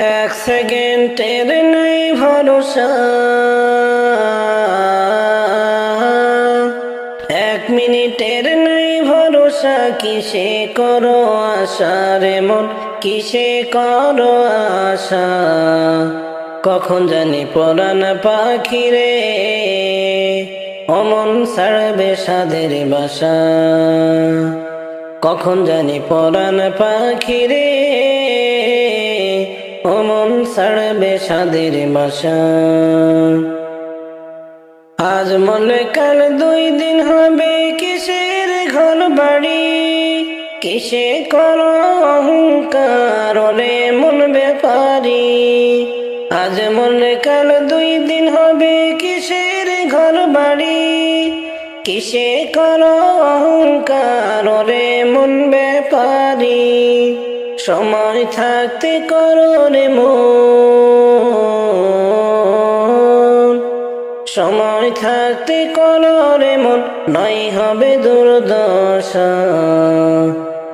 এক সেকেন্ডের নাই ভরসা। এক মিনিটের নাই ভরসা, কিসে করো আশা রে মন, কিসে করো আশা? কখন জানি পরাণ পাখি রে, অমন ছাড়বে সাদের বাসা। কখন জানি পরাণ পাখি রে অমন ছাড়বে সাদের বাসা। আজ মনে কাল দুই দিন হবে কিসের ঘর বাড়ি, কিসে করো অহংকার রে মন ব্যাপারি। আজ মনে কাল দুই দিন হবে কিসের ঘর বাড়ি, কিসে করো অহংকার রে মন ব্যাপারি। সময় থাকতে করো রে মন। সময় থাকতে কলরে মন, নাই হবে দুর্দশা।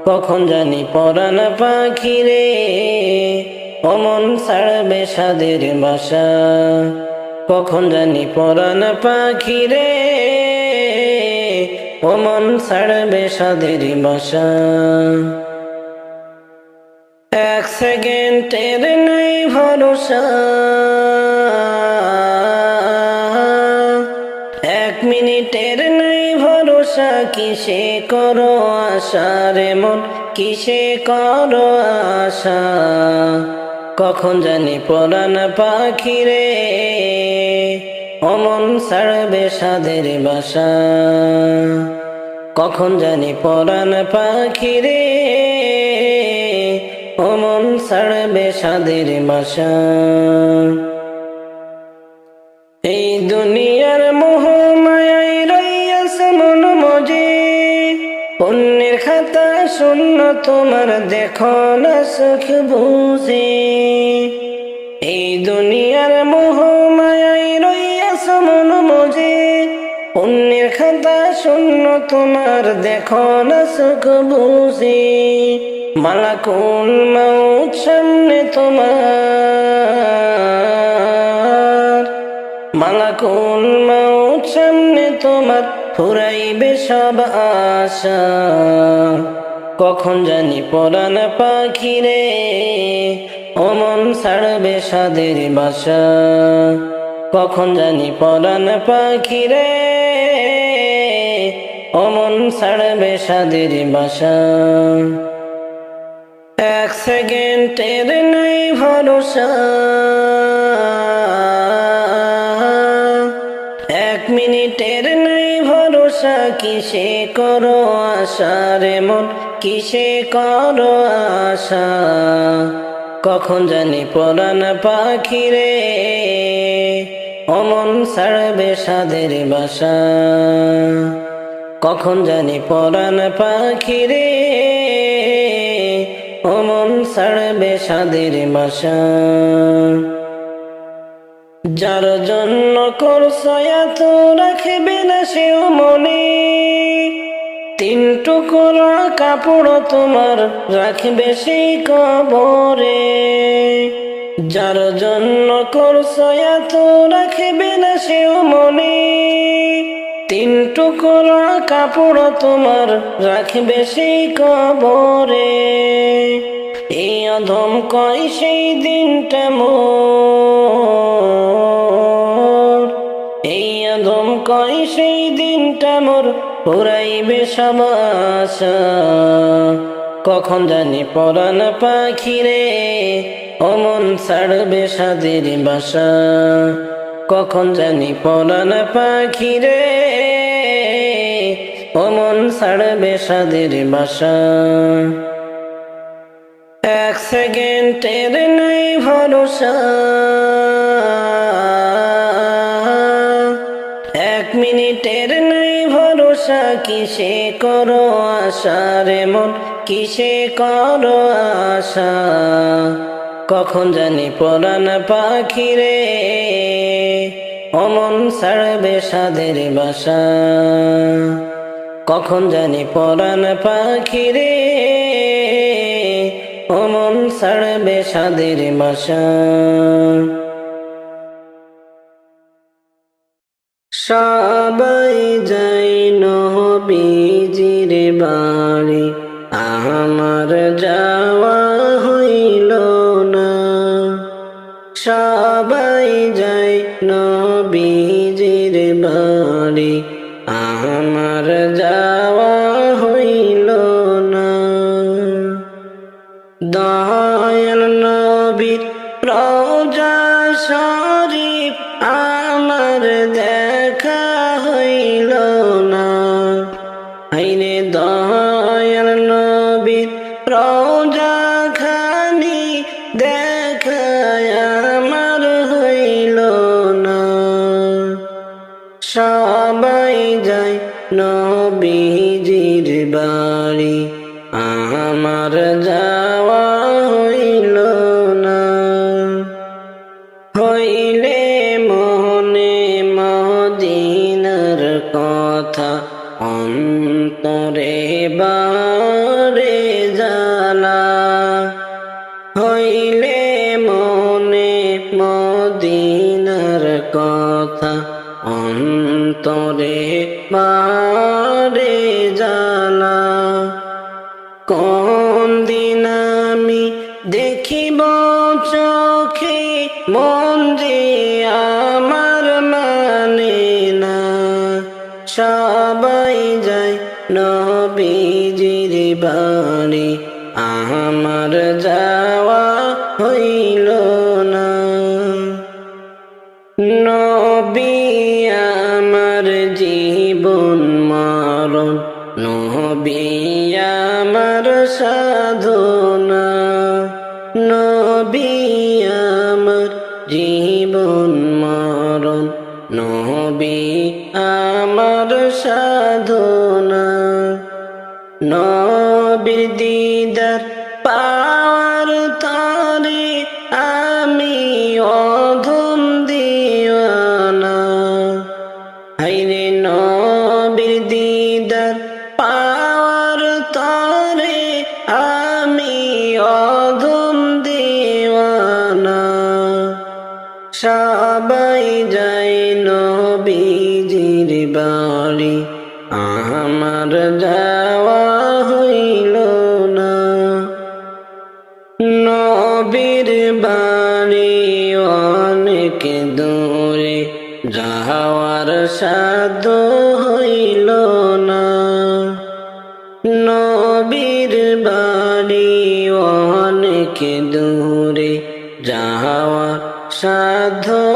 কখন জানি পরাণ পাখি রে, অমন ছাড়বে সাদের বাসা। কখন জানি পরাণ পাখি রে, অমন ছাড়বে সাদের বাসা। এক সেকেন্ডের নাই ভরসা। এক মিনিটের নাই ভরসা, কিসে করো আশা রে মন, কিসে করো আশা? কখন জানি পরাণ পাখি রে, অমন ছাড়বে সাদের বাসা। কখন জানি পরাণ পাখি রে অমন ছাড়বে সাদের বাসা। এই দুনিয়ার মোহ মায়াই রইয়াছে মন মজে। অন্যের খাতা শূন্য, তোমার দেখো না সুখ বুঝে। এই দুনিয়ার মোহ মায়াই রইয়াছে মন মজে। অন্যের খাতা শূন্য, তোমার দেখো না সুখ বুঝে। মালাকুল মাউত সামনে তোমার। মালাকুল মাউত সামনে তোমার, ফুরাইবে সব আশা। কখন জানি পরাণ পাখি রে, অমন ছাড়বে সাদের বাসা। কখন জানি পরাণ পাখি রে, অমন ছাড়বে সাদের বাসা। এক সেকেন্ডের নাই ভরসা। এক মিনিটের নাই ভরসা, কিসে করো আশা রে মন, কিসে করো আশা? কখন জানি পরাণ পাখি রে, অমন ছাড়বে সাদের বাসা। কখন জানি পরাণ পাখি রে ছাড়বে সাদের বাসা যার জন্য করছ এত রাখবে না সেও মনে। তিন টুকরা কাপড় তোমার রাখবে সেই কবরে। যার জন্য করছ এত রাখবে না সেও মনে। তিন টুকরা কাপড় তোমার রাখবে সেই কবরে। এই অধম কয় সেই দিনটা মোর? এই অধম কয় সেই দিনটা মোর? পুরাইবে আশা কখন জানি পরাণ পাখি রে অমন ছাড়বে সাদের বাসা। কখন জানি পরাণ পাখি রে অমন ছাড়বে সাদের বাসা। এক সেকেন্ডের নাই ভরসা। এক মিনিটের নাই ভরসা, কিসে করো আশা রে মন, কিসে করো আশা? কখন জানি পরাণ পাখি রে, অমন ছাড়বে সাদের বাসা। কখন জানি পরাণ পাখি রে অমন ছাড়বে সাদের বাসা। সবাই যাই নহবিজির বাড়ি আমার যাওয়া জীবন মারণ নহবী যাওয়ার সাদ হইল না। নবীর বাড়ি অনেক দূরে যাওয়ার সাধ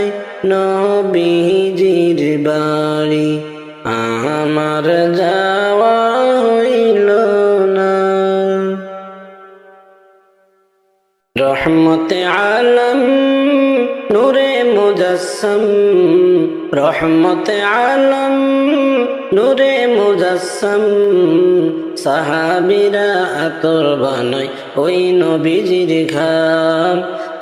যায় নবীজির বাড়ি। আমার যাওয়া হইল না। রহমতে আলম, নূরে মুজাসম। রহমতে আলম, নূরে মুজাসম। সাহাবিরা আতর বানায় ওই নবীজির ঘাম।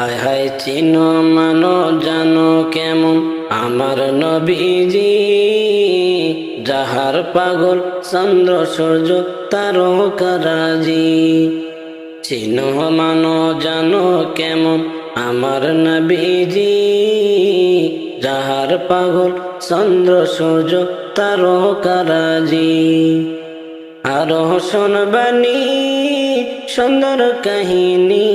হায় হায় চিনো মানো, জানো কেমন? আমার নবীজি যাহার পাগল, চন্দ্র সূর্য তারকারাজি। চিনো মানো, জানো কেমন? আমার নবীজি যাহার পাগল, চন্দ্র সূর্য তারকারাজি। আরও শোনবানি সুন্দর কাহিনী।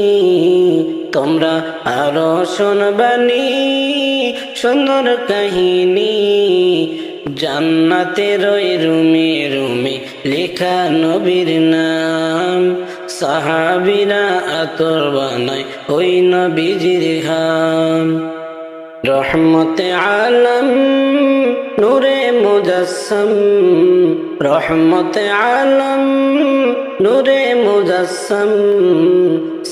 তোমরা আরও শোনবানি, সুন্দর কাহিনী। জান্নাতের ওই রুমে রুমে লেখা নবীর নাম। সাহাবিরা আতর বানায় ওই নবীজির ঘাম। রহমতে আলম, নূরে মুজাসম। রহমতে আলম, নূরে মুজাসম।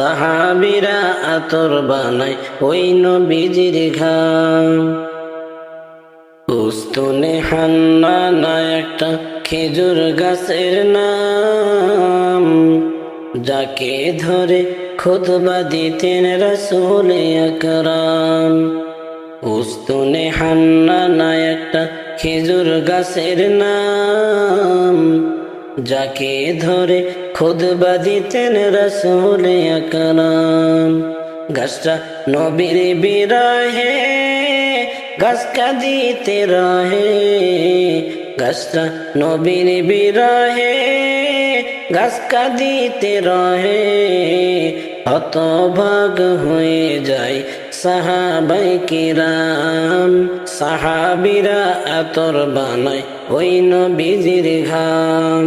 সাহাবিরা আতর বানায়, ওই নবীজির ঘাম। উস্তুনে হান্না না একটা খেজুর গাছের নাম। যাকে ধরে খুতবা দিতেন রসুল আকরাম। উস্তুনে হান্না না একটা খেজুর গাছের নাম। যাকে ধরে খুতবা দিতেন রসুল আকরাম। গাছটা নবীর বিরাহে গাছ কাঁদিতে রহে। গাছটা নবীর বিরহে গাছ কাঁদিতে রহে। হতভাগ হয়ে যায় সাহাবাই কিরাম। সাহাবিরা আতর বানায় ওই নবীজির ঘাম।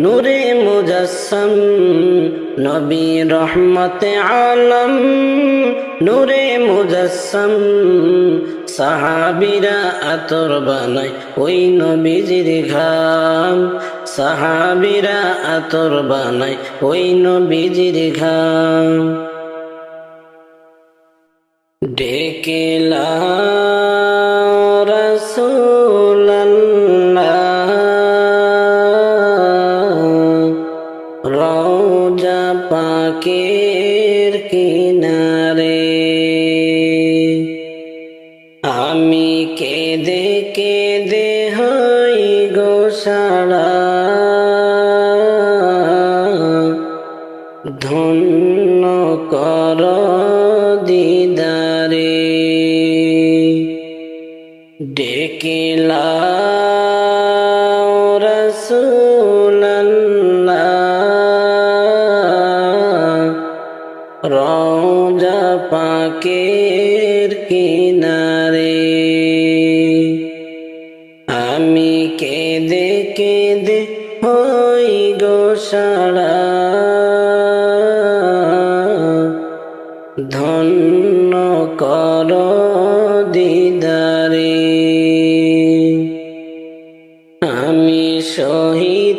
নূরে মুজাসম নবী রহমতে আলম। নূরে মুজাসম সাহাবিরা আতর বানায় ওই নবীজির ঘাম। সাহাবিরা আতর বানায় ওই নবীজির ঘাম। ডেকেলা পাকের কিনারে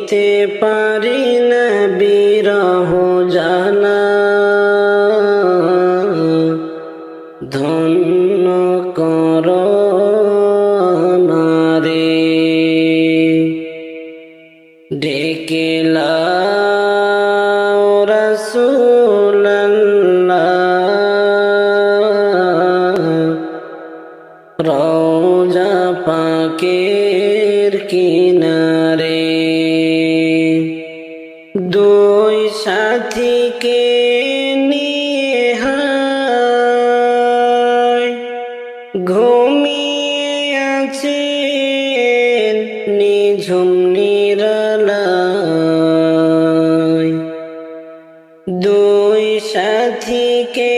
সহিতে পারি না বিরহ দুই সাথীকে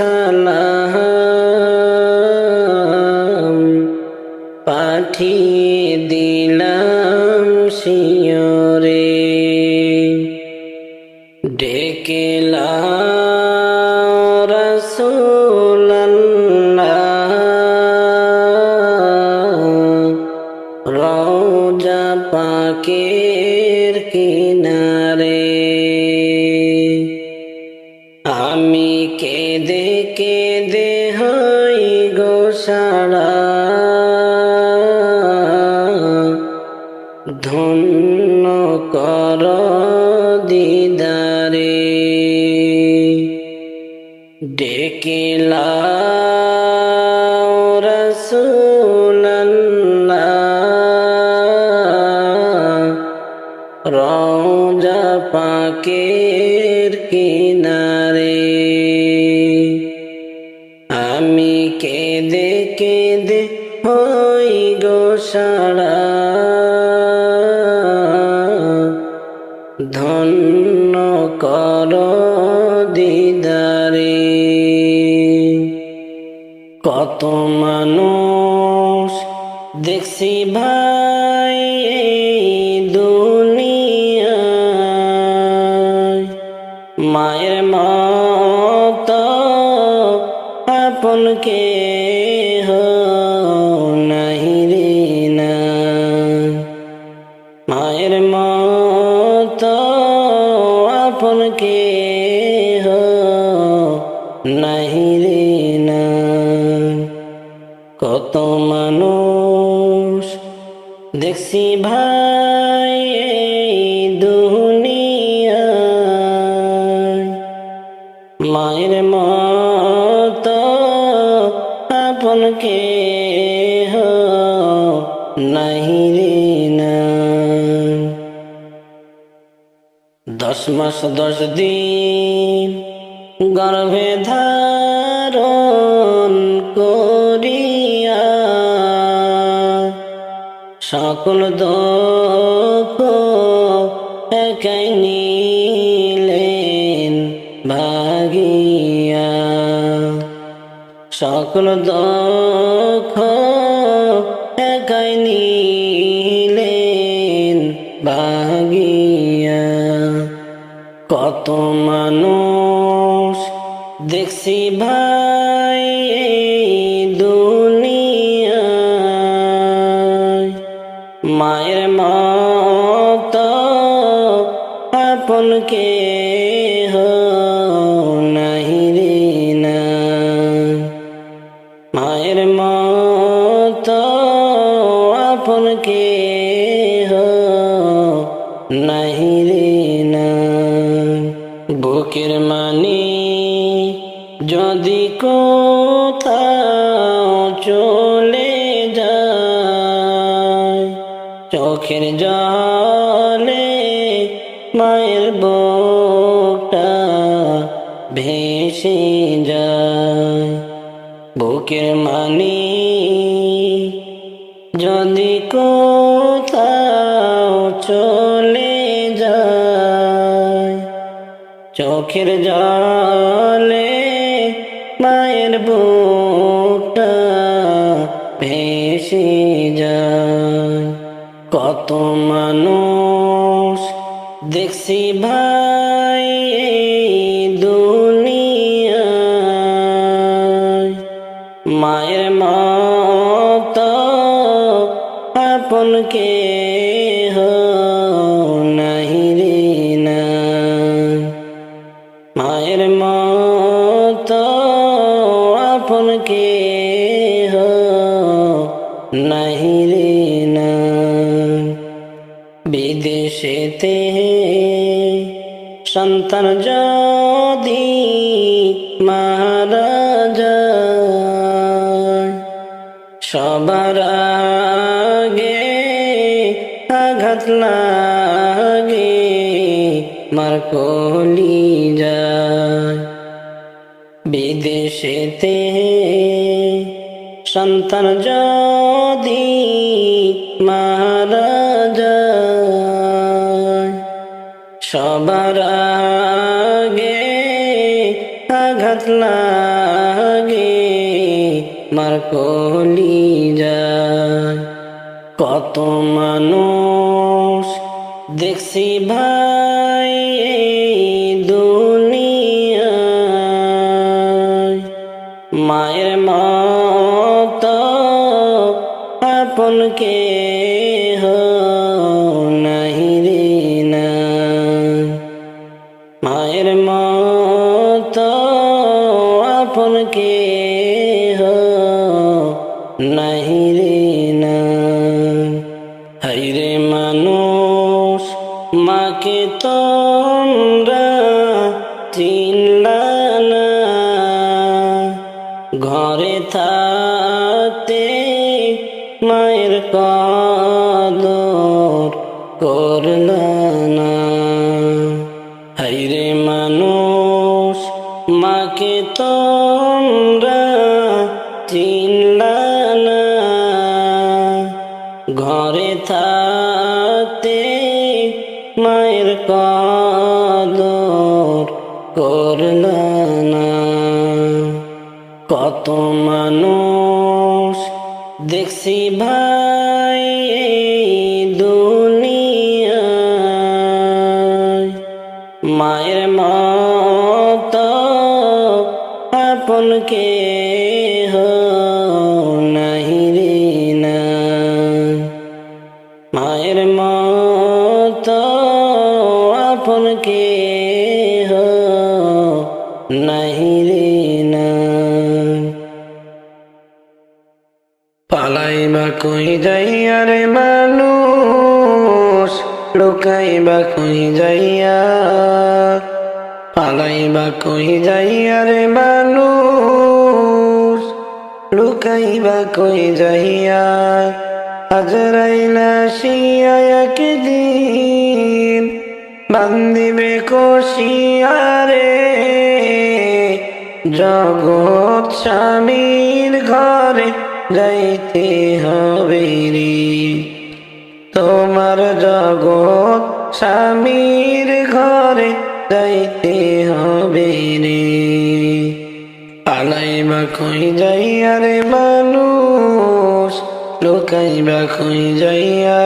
সালাম পাঠিয়ে দিলাম শিয়রে ডেকেলা কেঁদে হই গোসাড়া ধন্য কর দিদারে। কত মানুষ দেখছি ভাই কত মানুষ। দেখছি ভাই এই দুনিয়ায়। মায়ের মত আপনকে নাহি রে না দশ মাস দশ দিন গর্ভে ধারণ সকল দুঃখ নিলেন ভাগিয়া। সকল দুঃখ একাই নিলেন ভাগিয়া। কত মানুষ দেখছি ভাই বুকের মানি। যদি কোথাও চলে যায়, চোখের জলে মায়ের বুকটা ভেসে যায়। কত মানুষ দেখছি ভাই সন্তান যদি যায়, সবার আগে আঘাত লাগে, মার কলি যায়। বিদেশেতে সন্তান যদি যায়, সবার কলি যায়। কত মানুষ দেখছি ভাই এই দুনিয়ায়। মায়ের মত আপনকে নাহি করলা না কত মানুষ দেখছি ভাই। কই যাইয়া রে মানুষ? লুকাইবা কই যাইয়া? পালাইবা কই যাইয়া রে মানুষ? লুকাইবা কই যাইয়া? আজরাইলা শিয়া একদিন বান্দিবে কষিয়ারে জগৎ স্বামীর ঘরে যাইতে হবে রে তোমার জগৎ স্বামীর ঘরে যাইতে হবে রে পালাইবা কই যাইয়া রে মানুষ লুকাইবা কই যাইয়া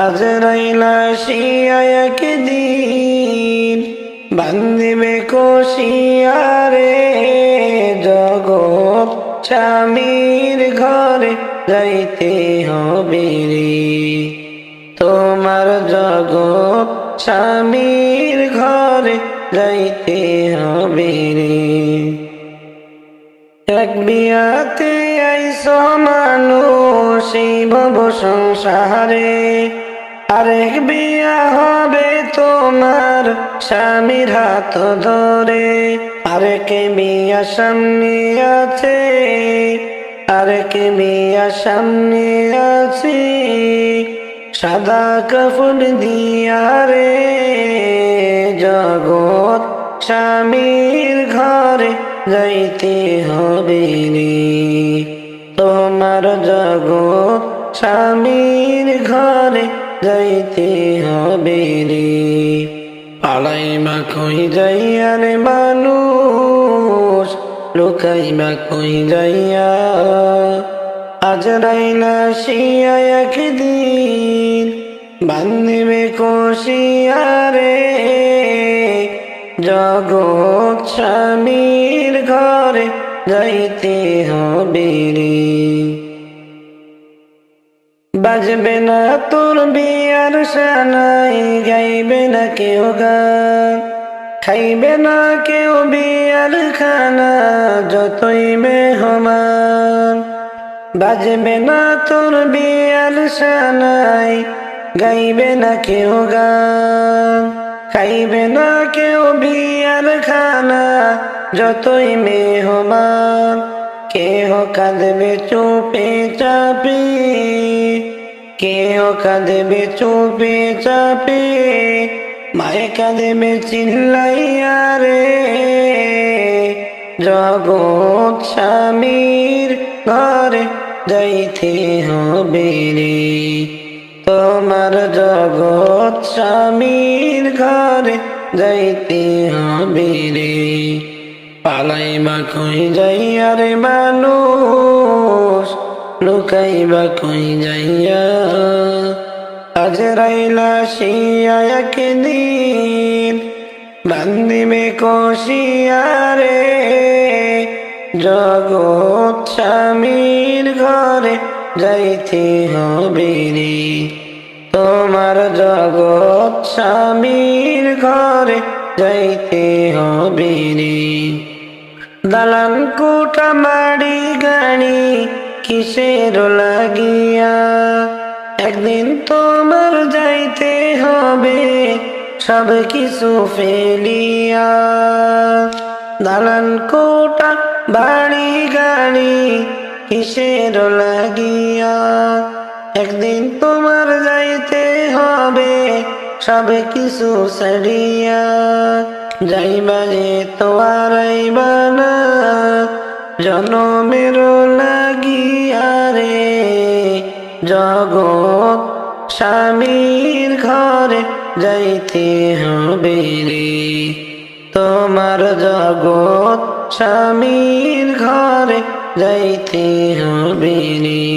আজরাইলা শিয়া একদিন বান্দিবে কষিয়ারে জগৎ স্বামীর ঘরে যাইতে হবে রে। তোমার জগৎ স্বামীর ঘরে যাইতে হবে রে। এক বিয়াতে আইস মানুষ ভব সংসারে। আরেক বিয়া হবে তোমার স্বামীর হাত ধরে। আরেক বিয়া সামনে আছে? আরেক বিয়া সামনে আছে? সাদা কাপড় দিয়া রে, জগৎ স্বামীর ঘরে যাইতে হবে রে। তোমার জগৎ স্বামীর ঘরে যাইতে হবে রে। পালাইবা কই যাইয়া রে মানুষ লুকাইবা কই যাইয়া। আজ রাইলা শিয়া একদিন বান্দিবে কষিয়ারে জগৎ স্বামীর ঘরে যাইতে হবে রে। বাজবে না তোর বিয়ার সানাই গাইবে না কেউ গান। খাইবে না কেউ বিয়ার খানা, যতই মেহমান। বাজবে না তোর বিয়ার সানাই গাইবে না কেউ গান। খাইবে না কেউ বিয়ার খানা, যতই মেহমান। কেহ কাঁদবে চুপে চাপে। কেহ কাঁদবে চুপে চাপে, মায়ে কাঁদবে চিল্লাইয়া রে। জগৎ স্বামীর ঘরে যাইতে হবে রে। তোমার জগৎ স্বামীর ঘরে যাইতে হবে রে। পালাইবা কই যাইয়া রে মানুষ লুকাইবা কই যাইয়া? আজ রাইলা শিয়া একদিন বান্দিবে কষিয়া জগৎ স্বামীর ঘরে যাইতে হবে রে। তোমার জগৎ স্বামীর ঘরে যাইতে হবে রে। দালান কোটা মাড়ি গাড়ি কিসের লাগিয়া? একদিন তোমার যাইতে হবে, সব কিছু ফেলিয়া। দালান কোটা, বাড়ি গাড়ি কিসের লাগিয়া? একদিন তোমার যাইতে হবে, সব কিছু সারিয়া যাইবা যে তোমার আইবা না জনমের লাগিয়া। রে জগৎ স্বামীর ঘরে যাইতে হবে রে। তোমার জগৎ স্বামীর ঘরে যাইতে হবে রে।